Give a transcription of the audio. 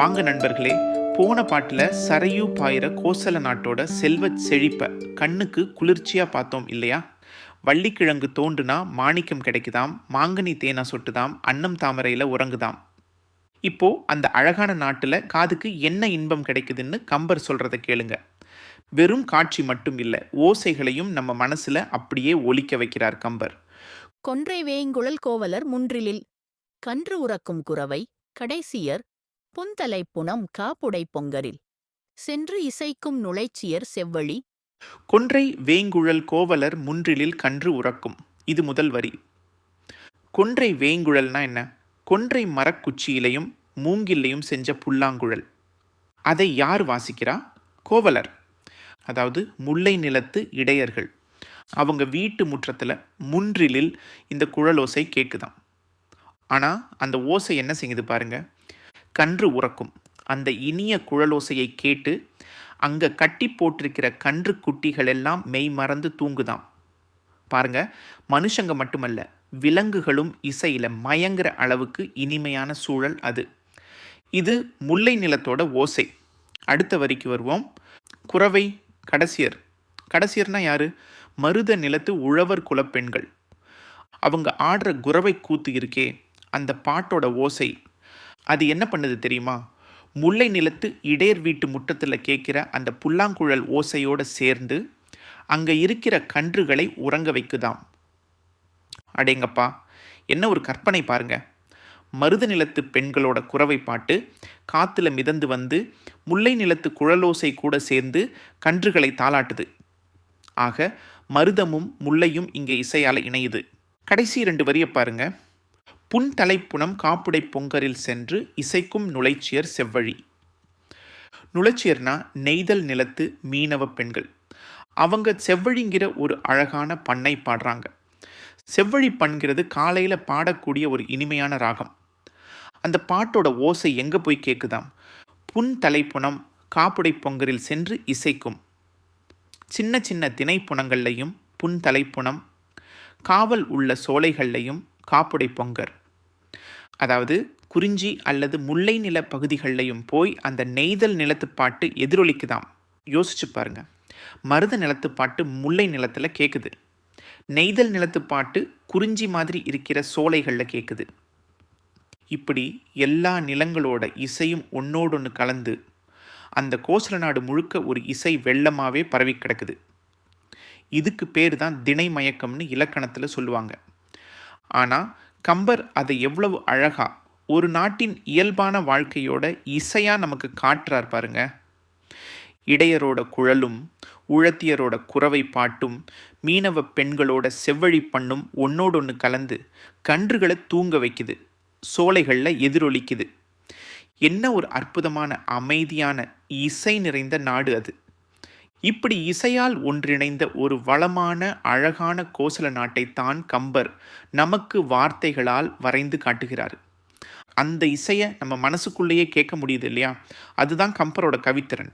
வாங்க நண்பர்களே போன பாட்டில் சரையு பாயிர கோசல நாட்டோட செல்வ செழிப்பை கண்ணுக்கு குளிர்ச்சியாக பார்த்தோம் இல்லையா? வள்ளிக்கிழங்கு தோண்டுனா மாணிக்கம் கிடைக்குதாம் மாங்கனி தேனா சொட்டுதாம் அன்னம் தாமரையில் உறங்குதாம். இப்போ அந்த அழகான நாட்டில் காதுக்கு என்ன இன்பம் கிடைக்குதுன்னு கம்பர் சொல்கிறத கேளுங்க. வெறும் காட்சி மட்டும் இல்லை ஓசைகளையும் நம்ம மனசில் அப்படியே ஒலிக்க வைக்கிறார் கம்பர். கொன்றை வேங்குழல் கோவலர் முன்றிலில் கன்று உறக்கும் குரவை கடைசியர் புந்தலை புனம் காப்புடை பொங்கரில். சென்று இசைக்கும் நுழைச்சியர் செவ்வழி. கொன்றை வேங்குழல் கோவலர் முன்றிலில் கன்று உறக்கும். இது முதல் வரி. கொன்றை வேங்குழல்னா என்ன? கொன்றை மரக்குச்சியிலையும் மூங்கில்லையும் செஞ்ச புல்லாங்குழல். அதை யார் வாசிக்கிறா? கோவலர். அதாவது முல்லை நிலத்து இடையர்கள். அவங்க வீட்டு முற்றத்தில் முன்றிலில் இந்த குழலோசை கேட்குதாம் ஆனால் அந்த ஓசை என்ன செய்யுது பாருங்கள் கன்று உறக்கும். அந்த இனிய குழலோசையை கேட்டு அங்கே கட்டி போட்டிருக்கிற கன்று குட்டிகள் எல்லாம் மெய் மறந்து தூங்குதாம். பாருங்க மனுஷங்க மட்டுமல்ல விலங்குகளும் இசையில் மயங்குற அளவுக்கு இனிமையான சூழல் அது. இது முல்லை நிலத்தோட ஓசை. அடுத்த வரிக்கு வருவோம். குறவை கடைசியர். கடைசியர்னா யாரு? மருத நிலத்து உழவர் குலப்பெண்கள் அவங்க ஆடுற குறவை கூத்து இருக்கே அந்த பாட்டோட ஓசை. அது என்ன பண்ணுது தெரியுமா? முல்லை நிலத்து இடையர் வீட்டு முற்றத்தில் கேட்குற அந்த புல்லாங்குழல் ஓசையோடு சேர்ந்து அங்கே இருக்கிற கன்றுகளை உறங்க வைக்குதாம். அடேங்கப்பா என்ன ஒரு கற்பனை பாருங்க. மருத நிலத்து பெண்களோட குறவை பாட்டு காற்றுல மிதந்து வந்து முல்லை நிலத்து குழலோசை கூட சேர்ந்து கன்றுகளை தாளாட்டுது. ஆக மருதமும் முல்லையும் இங்கே இசையால் இணையுது. கடைசி ரெண்டு வரியை பாருங்கள் புன்தலைப்புணம் காப்புடை பொங்கரில் சென்று இசைக்கும் நுழைச்சியர் செவ்வழி. நுழைச்சியர்னா நெய்தல் நிலத்து மீனவ பெண்கள். அவங்க செவ்வழிங்கிற ஒரு அழகான பண்ணை பாடுறாங்க. செவ்வழி பண்ணுறது காலையில் பாடக்கூடிய ஒரு இனிமையான ராகம். அந்த பாட்டோட ஓசை எங்கே போய் கேட்குதாம் புன் தலைப்புணம் காப்புடை பொங்கரில் சென்று இசைக்கும். சின்ன சின்ன திணைப்புணங்கள்லையும் புன் தலைப்புணம் காவல் உள்ள சோலைகள்லையும் காப்புடை பொங்கர். அதாவது குறிஞ்சி அல்லது முல்லை நில பகுதிகளிலையும் போய் அந்த நெய்தல் நிலத்து பாட்டு எதிரொலிக்குதாம். யோசிச்சு பாருங்க. மருத நிலத்து பாட்டு முல்லை நிலத்தில் கேட்குது நெய்தல் நிலத்து பாட்டு குறிஞ்சி மாதிரி இருக்கிற சோலைகளில் கேட்குது இப்படி எல்லா நிலங்களோட இசையும் ஒன்றோடொன்று கலந்து அந்த கோசல நாடு முழுக்க ஒரு இசை வெள்ளமாகவே பரவி கிடக்குது. இதுக்கு பேர் தான் திணை மயக்கம்னு இலக்கணத்தில் சொல்லுவாங்க. ஆனால் கம்பர் அதை எவ்வளவு அழகா ஒரு நாட்டின் இயல்பான வாழ்க்கையோட இசையாக நமக்கு காட்டுறார் பாருங்க. இடையரோட குழலும் உழத்தியரோட குறவை பாட்டும் மீனவ பெண்களோட செவ்வழி பண்ணும் ஒன்னோடொன்று கலந்து கன்றுகளை தூங்க வைக்குது சோலைகளில் எதிரொலிக்குது. என்ன ஒரு அற்புதமான அமைதியான இசை நிறைந்த நாடு அது. இப்படி இசையால் ஒன்றிணைந்த ஒரு வளமான அழகான கோசல நாட்டை தான் கம்பர் நமக்கு வார்த்தைகளால் வரைந்து காட்டுகிறார். அந்த இசையை நம்ம மனசுக்குள்ளேயே கேட்க முடியுது இல்லையா? அதுதான் கம்பரோட கவித்திறன்.